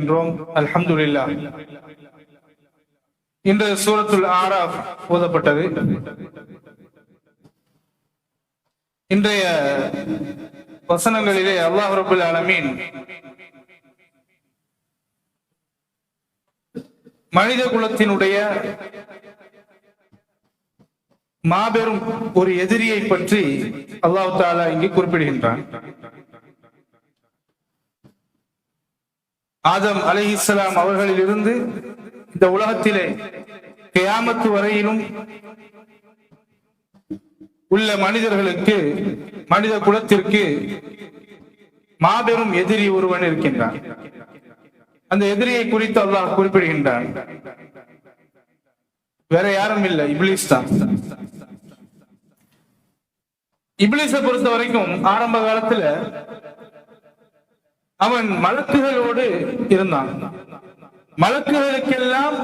என்றோம். அல்ஹம்துல்லா இன்று சூரத்துல் ஆராஃப் ஓதப்பட்டது. இன்றைய வசனங்களிலே அல்லாஹ் ரபுல் ஆலமீன் மனித குலத்தினுடைய மாபெரும் ஒரு எதிரியை பற்றி அல்லாஹு தாலா இங்கு குறிப்பிடுகின்றான். ஆதம் அலைஹிஸ்ஸலாம் அவர்களிலிருந்து இந்த உலகத்திலே கியாமத்து வரையிலும் உள்ள மனிதர்களுக்கு மனித குலத்திற்கு மாபெரும் எதிரி ஒருவன் இருக்கின்றான். அந்த எதிரியை குறித்து அல்லாஹ் குறிப்பிடுகின்றான். வேற யாரும் இல்லை இப்லீஸ் தான். இப்லீஸை பொறுத்த வரைக்கும் ஆரம்ப காலத்துல அவன் மலக்குகளோடு இருந்தான். மலக்குகளுக்கெல்லாம்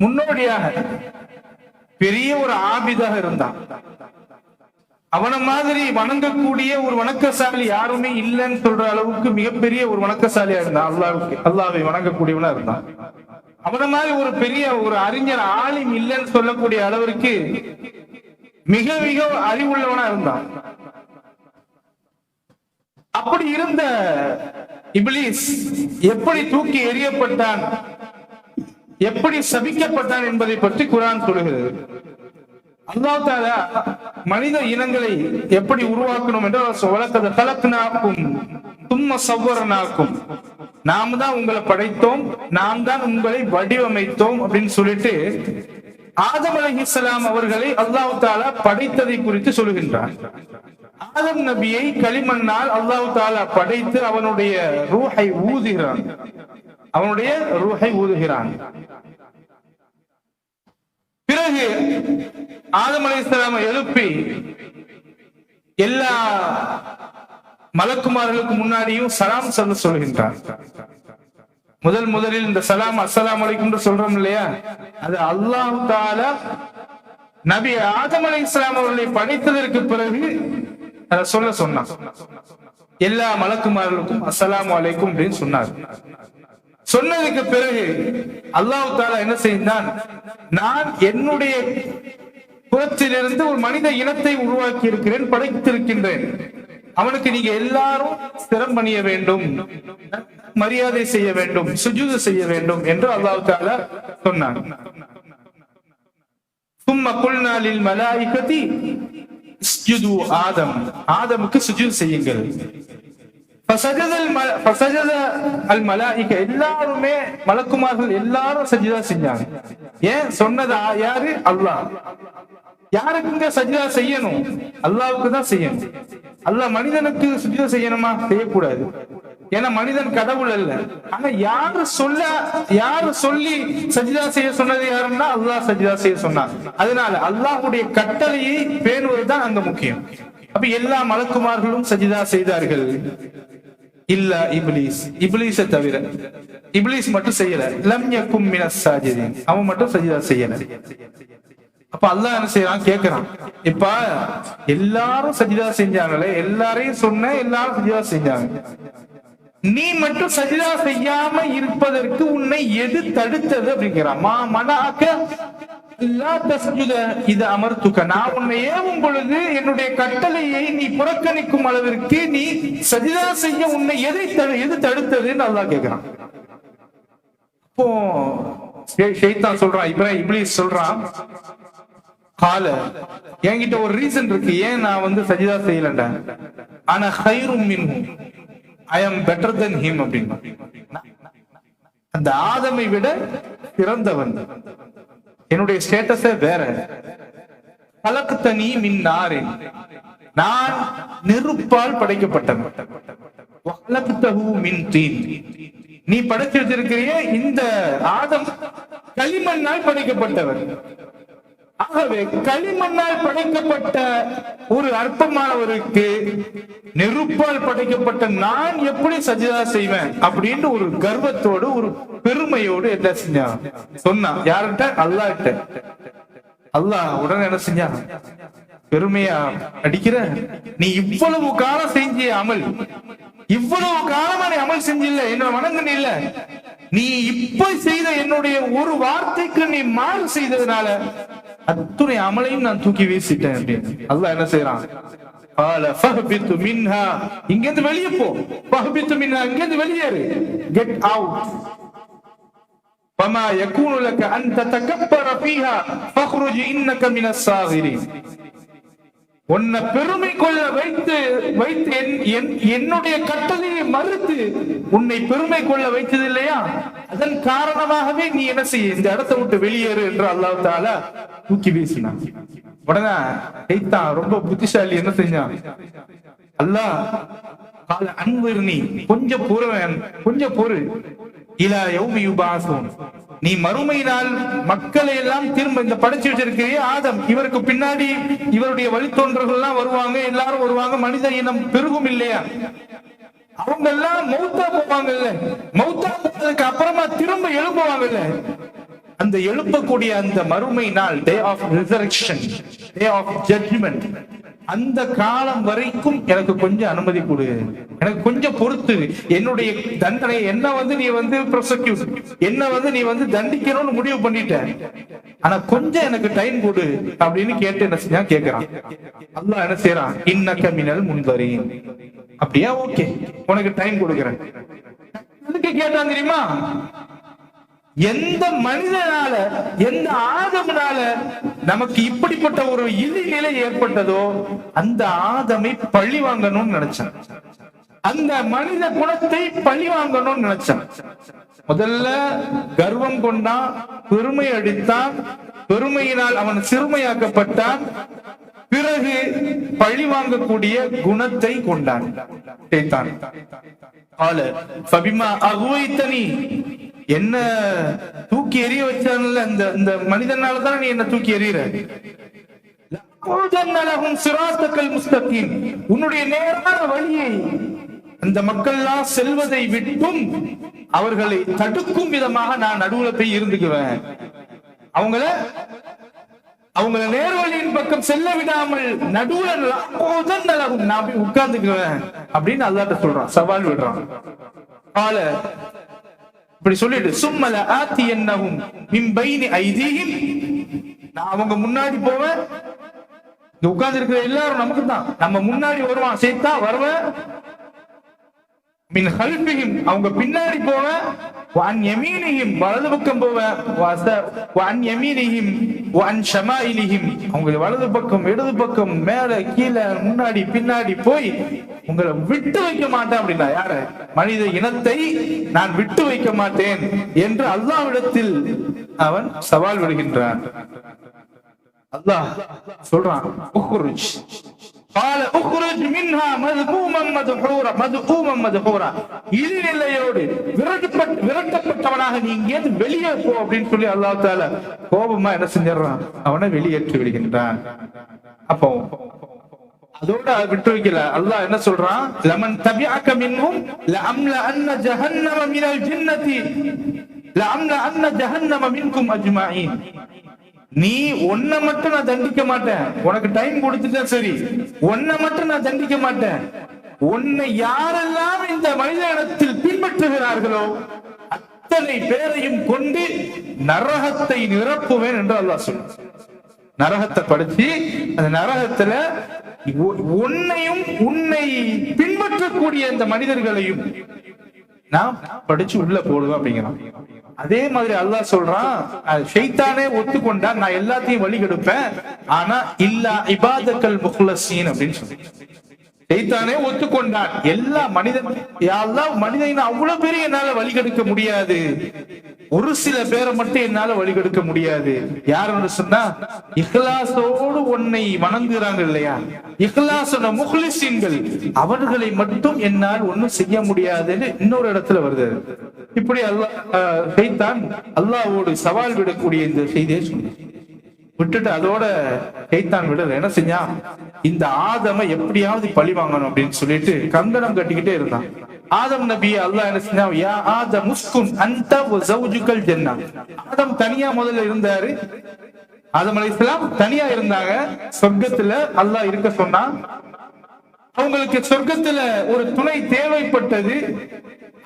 முன்னோடியாக பெரிய ஒரு ஆபிதாக இருந்தான். அவன மாதிரி வணங்கக்கூடிய ஒரு வணக்கசாலி யாருமே இல்லைன்னு சொல்ற அளவுக்கு மிகப்பெரிய ஒரு வணக்கசாலியா இருந்தான். அல்லாவுக்கு அல்லாவை வணங்கக்கூடியவனா இருந்தான். அவன மாதிரி ஒரு பெரிய ஒரு அறிஞர் ஆளும் இல்லைன்னு சொல்லக்கூடிய அளவிற்கு மிக மிக அறிவுள்ளவனா இருந்தான். அப்படி இருந்த இப்லீஸ் எப்படி தூக்கி எறியப்பட்டான்? எப்படி சபிக்கப்பட்டான் என்பதை பற்றி குரான் சொல்கிறது. அல்லாஹ் தாலா மனித இனங்களை எப்படி உருவாக்கணும் என்று வழக்கத கலக்குனாக்கும் தும்ம சவ்வரனாக்கும். நாம் தான் உங்களை படைத்தோம் நாம் தான் உங்களை வடிவமைத்தோம் அப்படின்னு சொல்லிட்டு ஆதம் அலைஹிஸ்ஸலாம் அவர்களை அல்லாஹ் தாலா படைத்ததை குறித்து சொல்கின்றார் ஆதம் நபியை களிமண்ணால் அல்லாஹு தாலா படைத்து அவனுடைய ரூஹை ஊதுகிறான். அவனுடைய ரூஹை ஊதுகிறான். பிறகு ஆதம் அலைஹிஸ்ஸலாமை எழுப்பி எல்லா மலக்குமார்களுக்கு முன்னாடியும் சலாம் சொல்ல சொல்கின்றான். முதல் முதலில் இந்த சலாம் அஸ்லாம் அலைக்கும் சொல்றோம் இல்லையா? அது அல்லாஹு தாலா நபி ஆதம் அலை இஸ்லாம் அவர்களை படைத்ததற்கு பிறகு சொல்ல சொன்னான். எல்லா மலக்குமார்களுக்கும் அஸ்ஸலாமு அலைக்கும் அப்படின்னு சொன்னார். சொன்னதுக்கு பிறகு அல்லாஹு தாலா என்ன செய்தான்? நான் என்னுடைய புறத்திலிருந்து ஒரு மனித இனத்தை உருவாக்கி இருக்கிறேன் படைத்திருக்கின்றேன். அவனுக்கு நீங்க எல்லாரும் ஸ்திரம் பணிய வேண்டும் மரியாதை செய்ய வேண்டும் சுஜூது செய்ய வேண்டும் என்று அல்லாஹு தாலா சொன்னான். சும்ம குல்நாளில் மலாய்கதி இஸ்ஜுது ஆதம். ஆதமுக்கு சுஜூத் செய்யுங்கள். எல்லாருமே மலக்குமார்கள் எல்லாரும் சஜிதா செஞ்சாங்க. ஏன்? சொன்னதா யாரு? அல்லாஹ். யாருக்குங்க சஜிதா செய்யணும்? அல்லாவுக்கு தான் செய்யணும். அல்லாஹ் மனிதனுக்கு சுஜிதா செய்யணுமா? செய்யக்கூடாது. ஏன்னா மனிதன் கடவுள் அல்ல. ஆனா யாரு சொல்ல யாரு சொல்லி சஜிதா செய்ய சொன்னது யாருன்னா அல்லாஹ் சஜிதா செய்ய சொன்னார் அதனால அல்லாஹுடைய கட்டளையை பேணுவதுதான் அங்க முக்கியம். அப்ப எல்லா மலக்குமார்களும் சஜிதா செய்தார்கள். இல்ல இப்லீஸ். இப்லீஸ தவிர இப்லீஸ் மட்டும் செய்யல. லம் யக்கும் சாஜிதீன். அவன் மட்டும் சஜிதா செய்யல. அப்ப அல்லாஹ் என்ன செய்யறான் கேக்குறான். இப்ப எல்லாரும் சஜிதா செஞ்சாங்களே எல்லாரையும் சொன்ன எல்லாரும் சஜிதா செஞ்சாங்க. நீ மட்டும் சஜிதா செய்யாம இருப்பதற்கு உன்னை எது தடுத்தது அப்படிங்கிறான் மா மனாக்க இது அமர்த்துக்க. நான் உன்னை ஏவும் பொழுது என்னுடைய கட்டளையை நீ புறக்கணிக்கும் அளவிற்கு நீ சஜிதா செய்ய உன்னை எதை எது தடுத்ததுன்னு அல்லாஹ் கேட்கிறான். இப்போ ஷெய்தான் சொல்றான் இப்ராஹிம் இப்ளீஸ் சொல்றான் கால என்கிட்ட ஒரு ரீசன் இருக்கு. ஏன் நான் வந்து சஜிதா செய்யலண்டா ஆனா ஹைரும் மின்ஹும். ஐ ஆம் பெட்டர் தென் ஹிம் அப்படின்னு அந்த ஆதமை விட சிறந்தவன். என்னுடைய ஸ்டேட்டஸே வேற. கலக்கு தனி மின்னாரின் நான் நெருப்பால் படைக்கப்பட்டவன். மின் தீன். நீ படைச்சு வச்சிருக்கிறிய இந்த ஆதம் களிமண்ணால் படைக்கப்பட்டவர் ஆகவே களிமண்ணால் படைக்கப்பட்ட ஒரு அற்பமானவருக்கு நெருப்பால் படைக்கப்பட்ட நான் எப்படி சஜிதா செய்வேன் அப்படின்னு ஒரு கர்வத்தோடு ஒரு பெருமையோடு என்ன செஞ்சான்? சொன்னான் யார்கிட்ட? அல்லாஹ்கிட்ட. அல்லாஹ் உடனே என்ன செஞ்சான்? பெருமையா அடிக்கிற? நீ இவ்வளவு காலம் செஞ்ச அமல். இவ்வளவு காலமா நீ அமல் செஞ்சில்ல என்ன வணங்கன இல்ல நீ இப்ப செய்த என்னுடைய ஒரு வார்த்தைக்கு நீ மாறு செய்ததுனால அத்துணை அமலையும் நான் தூக்கி வீசிட்டேன் அப்படின்னு அல்லாஹ் என்ன செய்யறான் قال فاهبط منها இங்க இருந்து வெளிய போ فاهبط منها இங்க இருந்து வெளியேறு get out فما يكون لك ان تتكبر فيها فاخرج انك من الصاغرين உன்னை பெருமை கொள்ள வைத்து வைத்து என்- என்- என்னுடைய கட்டளையை மறுத்து உன்னை பெருமை கொள்ள வைத்தது இல்லையா அதன் காரணமாகவே நீ என்ன செய்ய? இந்த இடத்தை விட்டு வெளியேறு என்று அல்லாஹ் தாலா தூக்கி வீசினான். உடனே கைத்தான் ரொம்ப புத்திசாலி என்ன செஞ்சான்? அல்லாஹ் கால அன்பர் நீ. கொஞ்சம் பொறுவன் கொஞ்சம் பொறு. இலா யௌமி யுபாசுன் நீ மறுமை நாள் மக்களை எல்லாம் திரும்ப இந்த படைச்சு வச்சிருக்கிறியே ஆதம். இவருக்கு பின்னாடி இவருடைய வழித்தோன்றர்கள் எல்லாம் வருவாங்க எல்லாரும் வருவாங்க. மனித இனம் பெருகும் இல்லையா? அவங்க எல்லாம் மௌத்தா போவாங்கல்ல. மௌத்தா போனதுக்கு அப்புறமா திரும்ப எழுப்புவாங்கல்ல அந்த எழுப்பக்கூடிய அந்த மறுமை நாள் day of resurrection day of judgment அந்த காலம் வரைக்கும் எனக்கு கொஞ்சம் அனுமதி கொடு. எனக்கு கொஞ்சம் பொறுத்து. என்னுடைய தண்டனை என்ன வந்து நீ வந்து ப்ரொசக்யூட் என்ன வந்து நீ வந்து தண்டிக்கணும்னு முடிவு பண்ணிட்ட ஆனா கொஞ்சம் எனக்கு டைம் கொடு அப்படின்னு கேட்டு என்ன செஞ்சா கேக்குறான். அல்லாஹ் என்ன செய்யறான் இன்ன மினல் முன்வரீன். அப்படியா? ஓகே. உனக்கு டைம் கொடுக்குறேன். எதுக்கு கேட்டான் தெரியுமா? எந்த மனிதனால எந்த ஆதமனால நமக்கு இப்படிப்பட்ட ஒரு இழி நிலை ஏற்பட்டதோ அந்த ஆதமை பழி வாங்கணும்னு நினைச்சான். அந்த மனித குணத்தை பழி வாங்கணும்னு நினைச்சான். முதல்ல கர்வம் கொண்டான் பெருமை அடித்தான் பெருமையினால் அவன் சிறுமையாக்கப்பட்டான். பிறகு பழி வாங்கக்கூடிய குணத்தை கொண்டான். என்ன தூக்கி எறிய வச்சான்ல இந்த இந்த மனிதனால தான் நீ என்ன தூக்கி எறிகிற? உன்னுடைய நேரான வழியை அந்த மக்கள்லாம் செல்வதை விட்டும் அவர்களை தடுக்கும் விதமாக நான் நடுவுல போய் இருந்துக்குவேன். அவங்கள அவங்கள நேர்வழியின் பக்கம் செல்ல விடாமல் நடுவுல லஅகுதன்னலஹும் நான் போய் உட்கார்ந்துக்குவேன் அப்படின்னு அல்லாட்ட சொல்றான். சவால் விடுறான். கால இப்படி சொல்லிட்டு சும்மல ஆத்தி என்னவும் மிம்பைனி ஐதீகம் நான் அவங்க முன்னாடி போவேன். இங்க உட்கார்ந்து இருக்கிற எல்லாரும் நமக்கு தான் நம்ம முன்னாடி வருவான் சேர்த்தா வருவேன். மின் ஹல்பியும் அவங்க பின்னாடி போவேன். வான் யமீனிஹிம் வலது பக்கம் போவேன். வச- வான் யமீனிஹிம் வலது பக்கம் இடது பக்கம் மேல கீழே முன்னாடி பின்னாடி போய் உங்களை விட்டு வைக்க மாட்டேன் அப்படின்னா யார? மனித இனத்தை நான் விட்டு வைக்க மாட்டேன் என்று அல்லாவிடத்தில் அவன் சவால் விடுகின்றான். அல்லாஹ் சொல்றான் قال اخرج منها مذموما مدحورا مذموما مدحورا இழிநிலையோடு விரட்டப்பட்ட விரட்டப்பட்டவனாக நீ இங்கேருந்து வெளியே போ அப்படின்னு சொல்லி அல்லாஹ் தால கோபமா என்ன செஞ்சிடறான் அவனை வெளியேற்றி விடுகின்றான் அப்போ அதோட விட்டு வைக்கல அல்லாஹ் என்ன சொல்றான் லமன் தபிஅக மின்ஹும் லஅம்ல அன்ன ஜஹன்னம மினல் ஜின்னதி லஅம்ல அன்ன ஜஹன்னம மின்கும் அஜ்மஈன் நீ ஒன்ன மட்டும் நான் தண்டிக்க மாட்டேன். உனக்கு டைம் கொடுத்துட்டா சரி. ஒன்ன மட்டும் நான் தண்டிக்க மாட்டேன். உன்னை யாரெல்லாம் இந்த மனித இடத்தில் பின்பற்றுகிறார்களோ அத்தனை பேரையும் கொண்டு நரகத்தை நிரப்புவேன் என்று அல்லாஹ் சொல்ல நரகத்தை படிச்சு அந்த நரகத்துல உன்னையும் உன்னை பின்பற்றக்கூடிய இந்த மனிதர்களையும் நான் படிச்சு உள்ள போடுவேன் அப்படிங்கிறான். அதே மாதிரி அல்லாஹ் சொல்றான் அது ஷைத்தானே ஒத்துக்கொண்டா நான் எல்லாத்தையும் வழி கெடுப்பேன். ஆனா இல்லா இபாதக்கல் முஹ்லசீன் அப்படின்னு சொல்லி. ஷைத்தானே ஒத்துக்கொண்டான். எல்லா மனிதன் யாரெல்லாம் மனிதன் அவ்வளவு பேரும் என்னால வழி கெடுக்க முடியாது. ஒரு சில பேரை மட்டும் என்னால வழி கெடுக்க முடியாது. யாருன்னு சொன்னா இஹ்லாசோடு உன்னை வணங்குறாங்க இல்லையா? இஹ்லாசோட முஹ்லிசீன்கள் அவர்களை மட்டும் என்னால் ஒண்ணும் செய்ய முடியாதுன்னு இன்னொரு இடத்துல வருது. இப்படி அல்லாஹ் செய்தான் ஷைத்தான் சவால் விடக்கூடிய இந்த செய்தியை சொன்னான் விட்டுட்டு அதோட கைத்தான் விடல. என்ன செஞ்சான் இந்த ஆதம எப்படியாவது பழி வாங்கணும் அப்படின்னு சொல்லிட்டு கங்கணம் கட்டிக்கிட்டே இருந்தான். ஆதம் நபி அல்லாஹ் என்ன செஞ்சான்? யா ஆதம் முஸ்குன் அந்த ஜவுஜுக்கள் ஜென்னா. ஆதம் தனியா முதல்ல இருந்தாரு. ஆதம் அலைஹிஸ்ஸலாம் தனியா இருந்தாங்க. சொர்க்கத்துல அல்லாஹ் இருக்க சொன்னான். அவங்களுக்கு சொர்க்கத்துல ஒரு துணை தேவைப்பட்டது.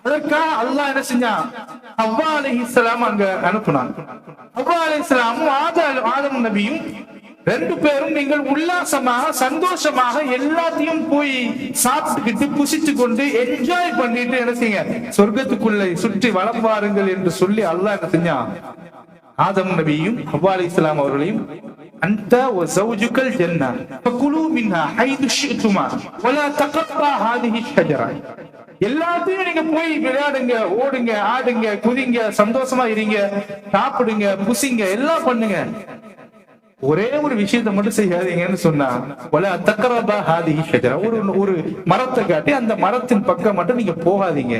அதற்காக அல்லாஹ் என்ன செஞ்சான் அவ்வா அலைஹிஸ்ஸலாம் அங்க அனுப்புனான் அவ்வா அலைஹிஸ்ஸலாமும் ஆதம் ஆதம் நபியும் ரெண்டு பேரும் நீங்கள் உல்லாசமாக சந்தோஷமாக எல்லாத்தையும் போய் சாப்பிட்டுக்கிட்டு புசிச்சு கொண்டு என்ஜாய் பண்ணிட்டு என்ன செய்யுங்க சொர்க்கத்துக்குள்ள சுற்றி வலம் வாருங்கள் என்று சொல்லி அல்லாஹ் என்ன செஞ்சான் ஆதம் நபியும் ஹவ்வா அலைஹிஸ்ஸலாம் அவர்களையும் أنت وزوجك الجنة فكلوا منها حيث شئتما ولا تقربا هذه الشجرة எல்லாத்தையும் நீங்க போய் விளையாடுங்க ஓடுங்க ஆடுங்க குதிங்க சந்தோஷமா இருங்க சாப்பிடுங்க புசிங்க எல்லாம் பண்ணுங்க. ஒரே ஒரு விஷயத்தை மட்டும் செய்யாதீங்கன்னு சொன்னா தக்கரபா ஒரு ஒரு மரத்தை காட்டி அந்த மரத்தின் பக்கம் மட்டும் நீங்க போகாதீங்க.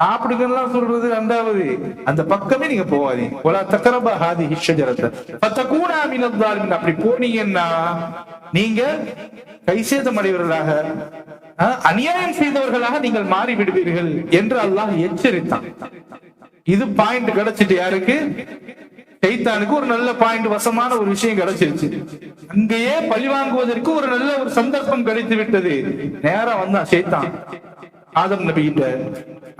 சாப்பிடுங்கலாம் சொல்றது ரெண்டாவது. அந்த பக்கமே நீங்க போகாதீங்க. ஒலா தக்கரபா ஹாதி ஹிஷஜரத்தை பத்தகூனா மினத்தாலின் அப்படி போனீங்கன்னா நீங்க கைசேதம் அடைவர்களாக அநியாயம் செய்தவர்களாக நீங்கள் மாறி விடுவீர்கள் என்று அல்லாஹ் எச்சரித்தான். இது பாயிண்ட் கிடைச்சிட்டு யாருக்கு? சைத்தானுக்கு ஒரு நல்ல பாயிண்ட் வசமான ஒரு விஷயம் கிடைச்சிருச்சு. அங்கேயே பழி வாங்குவதற்கு ஒரு நல்ல ஒரு சந்தர்ப்பம் கிடைத்து விட்டது நேரா வந்தான் சைத்தான். ஆதம் நபி கிட்ட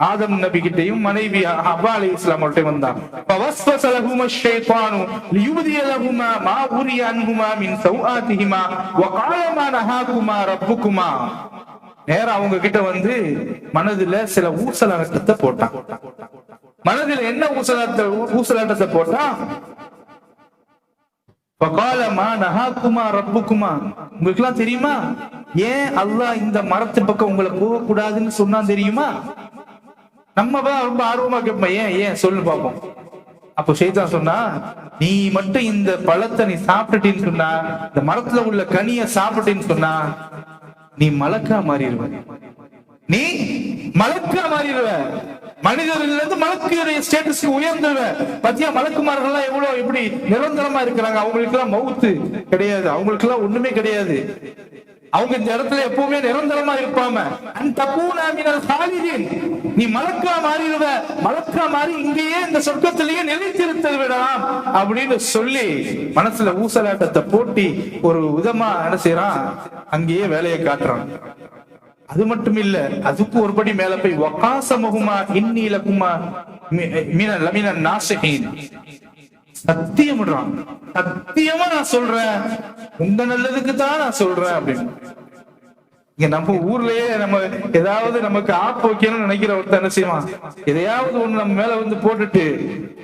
ஆதம் நபி கிட்டையும் மனைவி அவ்வா அலி இஸ்லாம் அவர்கிட்ட வந்தான் فوسوس لهما الشيطان ليبدي لهما ما وري عنهما من سوآتهما وقال ما نهاكما ربكما நேரா அவங்க கிட்ட வந்து மனதுல சில ஊசலாட்டத்தை போட்டான் மனதில் என்ன ஊசலாட்ட ஊசலாட்டத்தை போட்டான் பகாலமா நகாக்குமா ரப்புக்குமா உங்களுக்கு எல்லாம் தெரியுமா ஏன் அல்லாஹ் இந்த மரத்து பக்கம் உங்களை போகக்கூடாதுன்னு சொன்னா தெரியுமா? நம்ம தான் ரொம்ப ஆர்வமா கேட்போம். ஏன் ஏன்? சொல்லு பார்ப்போம் அப்போ ஷைத்தான் சொன்னா நீ மட்டும் இந்த பழத்தை நீ சாப்பிட்டுட்டேன்னு சொன்னா இந்த மரத்துல உள்ள கனிய சாப்பிட்டேன்னு சொன்னா நீ மலக்கா மாறிடுவ. நீ மலக்கா மாறிடுவ. மனிதர்கள் இருந்து மலக்குடைய ஸ்டேட்டஸ்க்கு உயர்ந்துடுவ பத்தியா மலக்குமார்கள் எல்லாம் எவ்வளவு எப்படி நிரந்தரமா இருக்கிறாங்க. அவங்களுக்கு எல்லாம் மவுத்து கிடையாது. அவங்களுக்கு எல்லாம் ஒண்ணுமே கிடையாது. அவங்க இந்த இடத்துல எப்பவுமே நிரந்தரமா இருப்பாம. நீ மலக்கா மாறிடுவ மலக்கா மாறி இங்கேயே இந்த சொர்க்கத்திலேயே நிலைத்திருத்த விடலாம் அப்படின்னு சொல்லி மனசுல ஊசலாட்டத்தை போட்டி ஒரு விதமா என்ன செய்யறான்? அங்கேயே வேலையை காட்டுறான். அது மட்டும் இல்ல அதுக்கு ஒருபடி மேல போய் வகாசமுகுமா இன்னிலகுமா மீன மீன நாசகின். சத்தியம்ன்றான் சத்தியமா நான் சொல்றேன். உங்க நல்லதுக்கு தான் நான் சொல்றேன் அப்படின்னு. இங்க நம்ம ஊர்லயே நம்ம ஏதாவது நமக்கு ஆப் வைக்கணும்னு நினைக்கிற ஒருத்தன் என்ன செய்வான்? எதையாவது ஒண்ணு நம்ம மேல வந்து போட்டுட்டு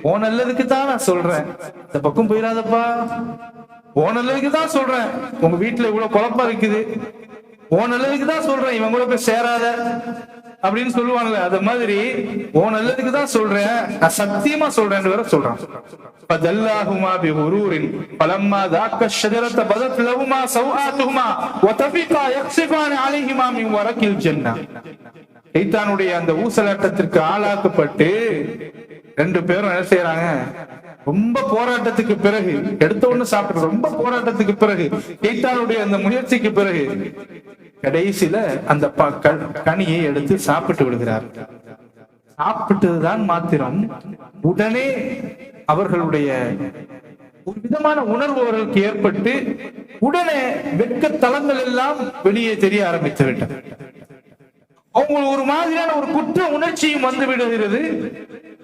ஓ நல்லதுக்கு தான் நான் சொல்றேன். இந்த பக்கம் போயிடாதப்பா. ஓ நல்லதுக்கு தான் சொல்றேன். உங்க வீட்டுல இவ்வளவு குழப்பம் இருக்குது. ஓ நல்லதுக்கு தான் சொல்றேன். இவன் கூட போய் சேராத. அப்படின்னு சொல்லுவாங்கல்ல அது மாதிரி ஓ நல்லதுக்கு தான் சொல்றேன் நான் சத்தியமா சொல்றேன்னு வேற சொல்றான் فدلاهما بغرور فلما ذاق الشجرة بدت لهما سوآتهما وطفقا يخصفان عليهما من ورق الجنة ஷைத்தானுடைய அந்த ஊசலாட்டத்திற்கு ஆளாக்கப்பட்டு ரெண்டு பேரும் என்ன செய்யறாங்க ரொம்ப போராட்டத்துக்கு பிறகு எடுத்த ஒண்ணு சாப்பிட்டு ரொம்ப போராட்டத்துக்கு பிறகு ஷைத்தானுடைய அந்த முயற்சிக்கு பிறகு கடைசியில அந்த ப- கனியை எடுத்து சாப்பிட்டு விடுகிறார். சாப்பிட்டதுதான் மாத்திரம். உடனே அவர்களுடைய ஒரு விதமான உணர்வு அவர்களுக்கு ஏற்பட்டு உடனே வெட்க தளங்கள் எல்லாம் வெளியே தெரிய ஆரம்பித்து விட்டது. அவங்க ஒரு மாதிரியான ஒரு குற்ற உணர்ச்சியும் வந்து விடுகிறது.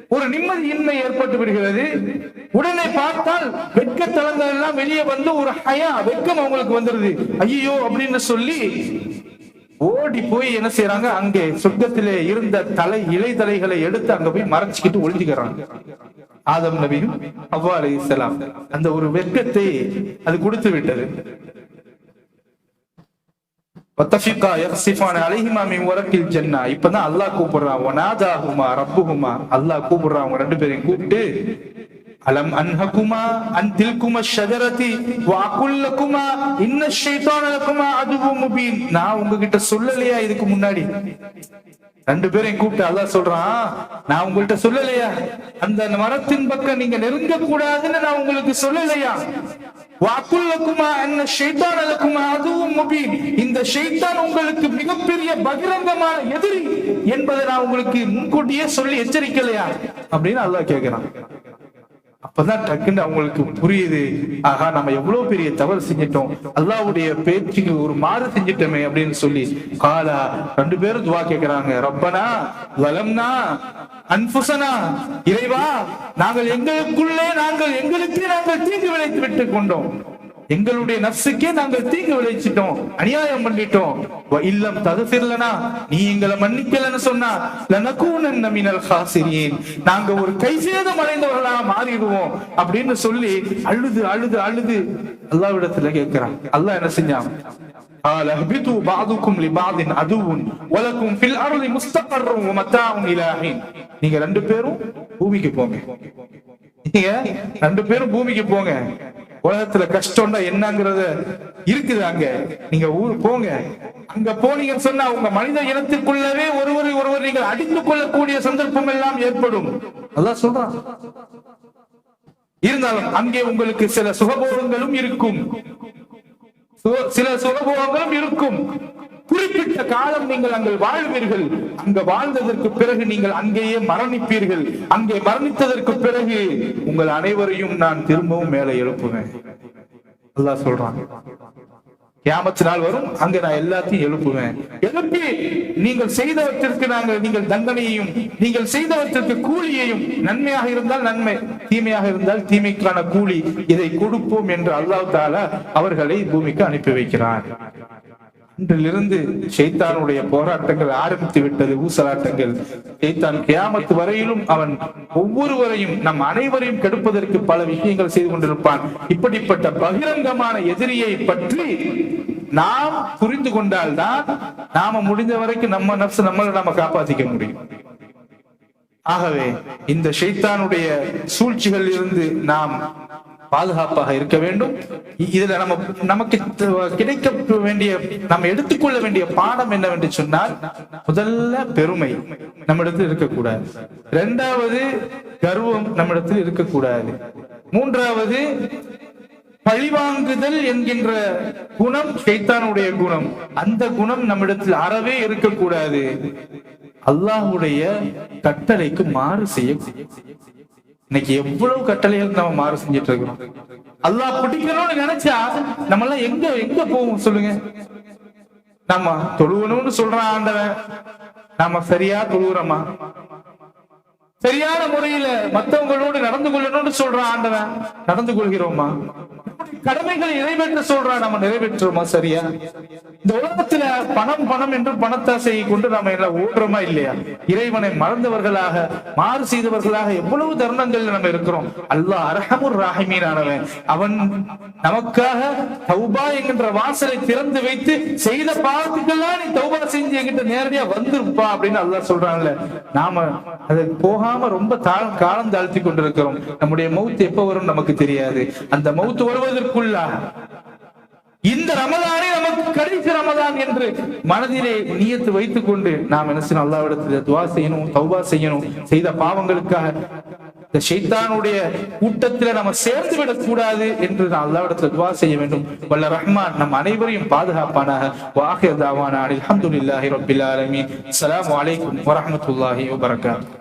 ஒரு நிம்மதியின்மை ஏற்பட்டு விடுகிறது. உடனே பார்த்தால் வெட்கத்தலங்கள் எல்லாம் வெளியே வந்து ஒரு ஹயா வெட்கம் அவங்களுக்கு வந்துருது. ஐயோ அப்படின்னு சொல்லி ஓடி போய் என்ன செய்யறாங்க அங்கே சொர்க்கத்திலே இருந்த தலை இலை தலைகளை எடுத்து அங்க போய் மறைச்சிக்கிட்டு ஒளிஞ்சுக்கிறாங்க. ஆதம் நபியும் அவ்வா அலைஹிஸ்ஸலாம் அந்த ஒரு வெட்கத்தை அது கொடுத்து விட்டது. இப்பதான் அல்லாஹ் கூப்பிடுறான். வனாதாஹுமா அல்லாஹ் கூப்பிடுறான். அவங்க ரெண்டு பேரையும் கூப்பிட்டு அலம் அன்ஹகுமா அன் தில்குமா ஷஜரதி வாக்குல்லகுமா இன்ன ஷைத்தானலகுமா அதுவு அதுவும் முபீன் நான் உங்ககிட்ட சொல்லலையா இதுக்கு முன்னாடி? ரெண்டு பேரையும் கூப்பிட்டு அல்லாஹ் சொல்றான். நான் உங்கள்கிட்ட சொல்லலையா? அந்த மரத்தின் பக்கம் நீங்க நெருங்க கூடாதுன்னு நான் உங்களுக்கு சொல்லலையா? வாக்குள்ளக்குமா என்ன ஷைத்தான் அலக்குமா அதுவும் முபீன். இந்த ஷைத்தான் உங்களுக்கு மிகப்பெரிய பகிரங்கமான எதிரி என்பதை நான் உங்களுக்கு முன்கூட்டியே சொல்லி எச்சரிக்கலையா? அப்படின்னு அல்லாஹ் கேட்கிறான் அப்பதான் டக்குன்னு அவங்களுக்கு புரியுது. ஆகா நம்ம எவ்வளவு பெரிய தவறு செஞ்சிட்டோம். அல்லாவுடைய பேச்சுக்கு ஒரு மாறு செஞ்சிட்டோமே அப்படின்னு சொல்லி. காலா ரெண்டு பேரும் துவா கேட்கிறாங்க ரப்பனா வலம்னா அன்புசனா இறைவா நாங்கள் எங்களுக்குள்ளே நாங்கள் எங்களுக்கே நாங்கள் தீங்கு விளைத்து விட்டு கொண்டோம். எங்களுடைய நப்சுக்கே நாங்கள் தீங்கு விளைச்சிட்டோம் அநியாயம் பண்ணிட்டோம் வ இல்லம் தகுசிரலனா நீ எங்களை மன்னிக்கலன்னு சொன்னா லனக்கூனன் மினல் காசிரியேன் நாங்க ஒரு கை சேதம் அடைந்தவர்களா மாறிடுவோம் அப்படின்னு சொல்லி அழுது அழுது அழுது அல்லாவிடத்துல கேட்கிறான் அல்லாஹ் என்ன செஞ்சான் قال اهبطوا بعضكم لبعض عدو ولكم في الارض مستقر ومتاع الى حين நீங்க ரெண்டு பேரும் பூமிக்கு போங்க நீங்க ரெண்டு பேரும் பூமிக்கு போங்க உலகத்துல கஷ்டம்னா என்னங்கறத இருக்குது அங்க. நீங்க ஊர் போங்க. அங்க போனீங்கன்னு சொன்னா உங்க மனித இனத்திற்குள்ளவே ஒருவரை ஒருவர் நீங்கள் அடித்துக் கொள்ளக்கூடிய சந்தர்ப்பம் எல்லாம் ஏற்படும். அதான் சொல்றான். இருந்தாலும் அங்கே உங்களுக்கு சில சுகபோகங்களும் இருக்கும். சில சுகபோகங்களும் இருக்கும். குறிப்பிட்ட காலம் நீங்கள் அங்கே வாழ்வீர்கள். அங்கு வாழ்ந்ததற்கு பிறகு நீங்கள் அங்கேயே மரணிப்பீர்கள். அங்கே மரணித்ததற்கு பிறகு உங்கள் அனைவரையும் நான் திரும்பவும் மேலே எழுப்புவேன். அல்லாஹ் சொல்றாங்க கியாமத்து நாள் வரும் அங்க நான் எல்லாத்தையும் எழுப்புவேன். எழுப்பி நீங்கள் செய்தவற்றிற்கு நாங்கள் நீங்கள் தண்டனையையும் நீங்கள் செய்தவற்றிற்கு கூலியையும் நன்மையாக இருந்தால் நன்மை தீமையாக இருந்தால் தீமைக்கான கூலி இதை கொடுப்போம் என்று அல்லாஹ் தாலா அவர்களை பூமிக்கு அனுப்பி வைக்கிறார். இன்றிலிருந்து ஷைத்தானுடைய போராட்டங்கள் ஆரம்பித்து விட்டது ஊசலாட்டங்கள். ஷைத்தான் கியாமத்து வரையிலும் அவன் ஒவ்வொருவரையும் நம் அனைவரையும் கெடுப்பதற்கு பல விஷயங்கள் செய்து கொண்டிருப்பான். இப்படிப்பட்ட பகிரங்கமான எதிரியை பற்றி நாம் புரிந்து கொண்டால்தான் நாம முடிந்த வரைக்கும் நம்ம நப்சு நம்மளை நாம காப்பாத்திக்க முடியும். ஆகவே இந்த ஷைத்தானுடைய சூழ்ச்சிகளில் இருந்து நாம் பாதுகாப்பாக இருக்க வேண்டும். இதுல நம்ம நமக்கு கிடைக்க வேண்டிய நம்ம எடுத்துக்கொள்ள வேண்டிய பாடம் என்னவென்று சொன்னால் முதல்ல பெருமை நம்மிடத்தில் இருக்கக்கூடாது. இரண்டாவது கர்வம் நம்மிடத்தில் இருக்கக்கூடாது. மூன்றாவது பழிவாங்குதல் என்கின்ற குணம் சைத்தானுடைய குணம். அந்த குணம் நம்மிடத்தில் அறவே இருக்கக்கூடாது. அல்லாஹுடைய கட்டளைக்கு மாறு செய்ய இன்னைக்கு எவ்வளவு கட்டளைகள் நம்ம மாறு செஞ்சிட்டு இருக்கிறோம் அல்லாஹ் பிடிக்கணும்னு நினைச்சா நம்ம எல்லாம் எங்க எங்க போவோம் சொல்லுங்க? நம்ம தொழுவணும்னு சொல்றான் ஆண்டவன். நாம சரியா தொழுகிறோமா சரியான முறையில மத்தவங்களோடு நடந்து கொள்ளணும்னு சொல்றான் ஆண்டவன். நடந்து கொள்கிறோமா? கடமைகளை நிறைவேற்ற சொல்றான் நம்ம நிறைவேற்றுறோமா சரியா? இந்த உலகத்துல பணம் பணம் என்று பணத்தாசையை கொண்டு நம்ம எல்லாம் ஓடுறோமா இல்லையா? இறைவனை மறந்தவர்களாக மாறு செய்தவர்களாக எவ்வளவு தருணங்கள் நம்ம இருக்கிறோம். அல்லாஹ் அரஹமுர் ராஹிமீனானவன் அவன் நமக்காக தௌபா என்கின்ற வாசலை திறந்து வைத்து செய்த பாவத்துக்கெல்லாம் நீ தௌபா செஞ்சு என்கிட்ட நேரடியா வந்துருப்பா அப்படின்னு அல்லாஹ் சொல்றாங்கல்ல நாம அது போகாம ரொம்ப தாழ் காலம் தாழ்த்தி கொண்டிருக்கிறோம். நம்முடைய மௌத் எப்ப வரும் நமக்கு தெரியாது. அந்த மௌத் வருவதற்குள்ளா இந்த ரமதானே நமக்கு கடைசி ரமதான் என்று மனதிலே நியத்து வைத்துக் கொண்டு நாம் என்ன செய்யணும்? அல்லாவிடத்தில் துவா செய்யணும் தௌபா செய்யணும் செய்த பாவங்களுக்காக. இந்த ஷைத்தானுடைய கூட்டத்தில நம்ம சேர்ந்து விடக் கூடாது என்று நான் அல்லாவிடத்தில் துவா செய்ய வேண்டும். வல்ல ரஹ்மான் நம் அனைவரையும் பாதுகாப்பானாக. வாஹிர் தாவானா அல்ஹம்துலில்லாஹி ரபில் ஆலமி அலாம் அலைக்கும் வரமத்துல்லாஹி வபரகாத்துஹு